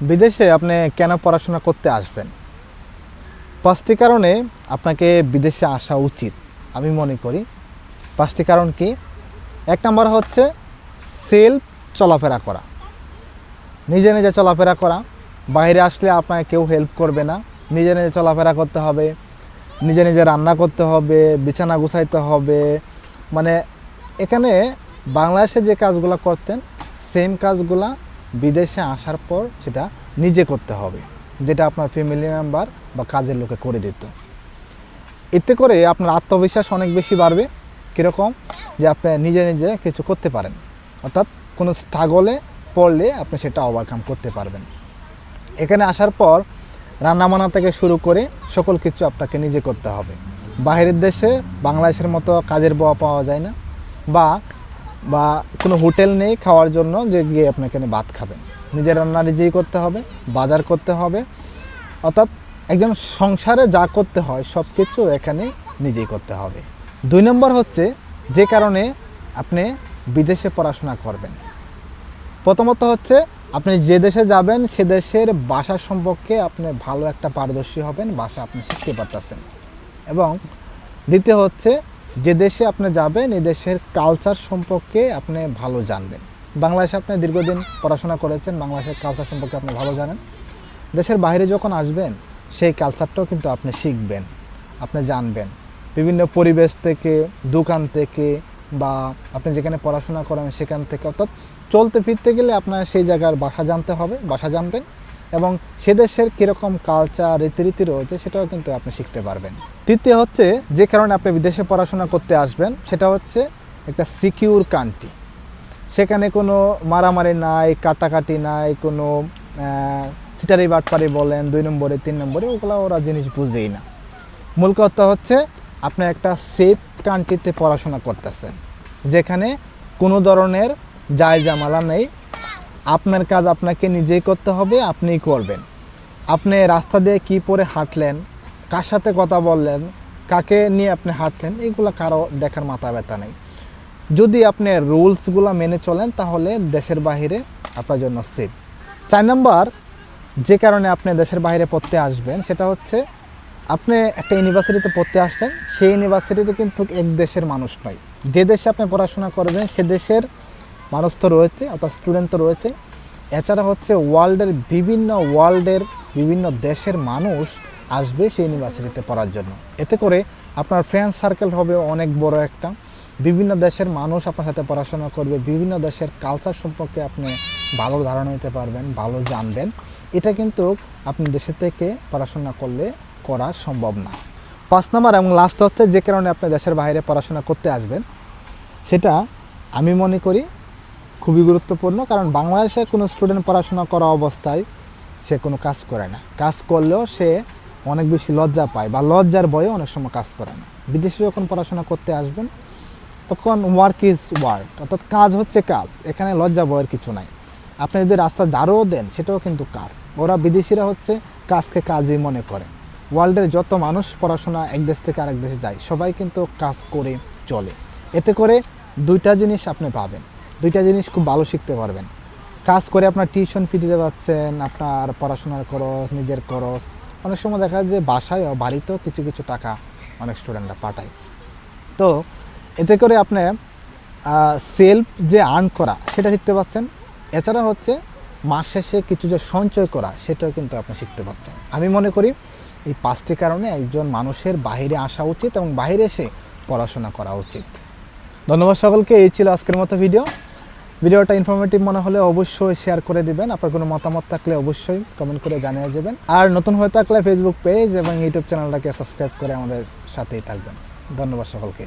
বিদেশে আপনি কেন পড়াশোনা করতে আসবেন? পাঁচটি কারণে আপনাকে বিদেশে আসা উচিত, আমি মনে করি। পাঁচটি কারণ কি? এক নম্বর হচ্ছে সেলফ চলাফেরা করা। নিজে নিজে চলাফেরা করা। বাইরে আসলে আপনাকে কেউ হেল্প করবে না। নিজে নিজে চলাফেরা করতে হবে। নিজে নিজে রান্না করতে হবে, বিছানা গুছাইতে হবে। মানে এখানে বাংলাদেশে যে কাজগুলো করতেন সেম কাজগুলা বিদেশে আসার পর সেটা নিজে করতে হবে, যেটা আপনার ফ্যামিলি মেম্বার বা কাজের লোকে করে দিত। এতে করে আপনার আত্মবিশ্বাস অনেক বেশি বাড়বে, কীরকম? যে আপনি নিজে নিজে কিছু করতে পারেন। অর্থাৎ কোনো স্ট্রাগলে পড়লে আপনি সেটা ওভারকাম করতে পারবেন। এখানে আসার পর রান্নাবান্না থেকে শুরু করে সকল কিছু আপনাকে নিজে করতে হবে। বাইরের দেশে বাংলাদেশের মতো কাজের বোয়া পাওয়া যায় না, বা বা কোনো হোটেল নেই খাওয়ার জন্য যে গিয়ে আপনি এখানে ভাত খাবেন। নিজের রান্না নিজেই করতে হবে, বাজার করতে হবে। অর্থাৎ একজন সংসারে যা করতে হয় সব কিছু এখানে নিজেই করতে হবে। দুই নম্বর হচ্ছে যে কারণে আপনি বিদেশে পড়াশোনা করবেন। প্রথমত হচ্ছে আপনি যে দেশে যাবেন, সে দেশের ভাষা সম্পর্কে আপনি ভালো একটা পারদর্শী হবেন, ভাষা আপনি শিখতে পারতেছেন। এবং দ্বিতীয় হচ্ছে যে দেশে আপনি যাবেন, এই দেশের কালচার সম্পর্কে আপনি ভালো জানবেন। বাংলাদেশে আপনি দীর্ঘদিন পড়াশোনা করেছেন, বাংলাদেশের কালচার সম্পর্কে আপনি ভালো জানেন। দেশের বাইরে যখন আসবেন, সেই কালচারটাও কিন্তু আপনি শিখবেন, আপনি জানবেন। বিভিন্ন পরিবেশ থেকে, দোকান থেকে বা আপনি যেখানে পড়াশোনা করেন, সেখান থেকে। অর্থাৎ চলতে ফিরতে গেলে আপনার সেই জায়গার বাসা জানতে হবে বাসা জানবেন। এবং সে দেশের কীরকম কালচার রীতিরীতি রয়েছে সেটাও কিন্তু আপনি শিখতে পারবেন। তৃতীয় হচ্ছে, যে কারণে আপনি বিদেশে পড়াশোনা করতে আসবেন, সেটা হচ্ছে একটা সিকিউর কান্ট্রি সেখানে কোনো মারামারি নাই, কাটাকাটি নাই, কোনো চিটারি বাটপারি বলেন, দুই নম্বরে, তিন নম্বরে, ওগুলো ওরা জিনিস বুঝেই না। মূল কথা হচ্ছে, আপনি একটা সেফ কান্ট্রিতে পড়াশোনা করতেছেন। যেখানে কোনো ধরনের যায় জামালা নেই আপনার কাজ আপনাকে নিজেই করতে হবে, আপনিই করবেন। আপনি রাস্তা দিয়ে কী পরে হাঁটলেন, কার সাথে কথা বললেন, কাকে নিয়ে আপনি হাঁটলেন, এগুলো কারও দেখার মাথা ব্যথা নেই। যদি আপনি রুলসগুলো মেনে চলেন, তাহলে দেশের বাইরে আপনার জন্য সেফ চার নম্বর, যে কারণে আপনি দেশের বাইরে পড়তে আসবেন, সেটা হচ্ছে আপনি একটা ইউনিভার্সিটিতে পড়তে আসছেন, সেই ইউনিভার্সিটিতে কিন্তু এক দেশের মানুষ নয়। যে দেশে আপনি পড়াশোনা করবেন, সে দেশের মানুষ তো রয়েছে, অর্থাৎ স্টুডেন্ট তো রয়েছে। এছাড়া হচ্ছে ওয়ার্ল্ডের বিভিন্ন ওয়ার্ল্ডের বিভিন্ন দেশের মানুষ আসবে সেই ইউনিভার্সিটিতে পড়ার জন্য। এতে করে আপনার ফ্রেন্ড সার্কেল হবে অনেক বড় একটা। বিভিন্ন দেশের মানুষ আপনার সাথে পড়াশোনা করবে, বিভিন্ন দেশের কালচার সম্পর্কে আপনি ভালো ধারণা নিতে পারবেন, ভালো জানবেন। এটা কিন্তু আপনি দেশের থেকে পড়াশোনা করলে করা সম্ভব না। পাঁচ নম্বর এবং লাস্ট হচ্ছে যে কারণে আপনি দেশের বাইরে পড়াশোনা করতে আসবেন। সেটা আমি মনে করি খুবই গুরুত্বপূর্ণ, কারণ বাংলাদেশে কোনো স্টুডেন্ট পড়াশোনা করা অবস্থায় সে কোনো কাজ করে না। কাজ করলেও সে অনেক বেশি লজ্জা পায় বা লজ্জার ভয়ে অনেক সময় কাজ করে না। বিদেশে যখন পড়াশোনা করতে আসবেন, তখন ওয়ার্ক ইজ ওয়ার্ক অর্থাৎ কাজ হচ্ছে কাজ, এখানে লজ্জা বয়ের কিছু নাই। আপনি যদি রাস্তা জারও দেন, সেটাও কিন্তু কাজ। ওরা বিদেশিরা হচ্ছে কাজকে কাজই মনে করে। ওয়ার্ল্ডের যত মানুষ পড়াশোনা এক দেশ থেকে আরেক দেশে যায়, সবাই কিন্তু কাজ করে চলে। এতে করে দুইটা জিনিস আপনি পাবেন। দুইটা জিনিস খুব ভালো শিখতে পারবেন। কাজ করে আপনার টিউশন ফি দিতে পারছেন আপনার পড়াশোনার খরচ, নিজের খরচ। অনেক সময় দেখা যায় যে বাসায় বাড়িতেও কিছু কিছু টাকা অনেক স্টুডেন্টরা পাঠায়। তো এতে করে আপনি সেলফ যে আর্ন করা সেটা শিখতে পাচ্ছেন। এছাড়া হচ্ছে মাস শেষে কিছু যে সঞ্চয় করা সেটাও কিন্তু আপনি শিখতে পাচ্ছেন। আমি মনে করি এই পাঁচটি কারণে একজন মানুষের বাইরে আসা উচিত এবং বাইরে এসে পড়াশোনা করা উচিত। ধন্যবাদ সকলকে। এই ছিল আজকের মতো ভিডিও ভিডিওটা ইনফরমেটিভ মনে হলে অবশ্যই শেয়ার করে দিবেন। আপনার কোনো মতামত থাকলে অবশ্যই কমেন্ট করে জানিয়ে যাবেন। আর নতুন হয়ে থাকলে ফেসবুক পেজ এবং ইউটিউব চ্যানেলটাকে সাবস্ক্রাইব করে আমাদের সাথেই থাকবেন। ধন্যবাদ সকলকে।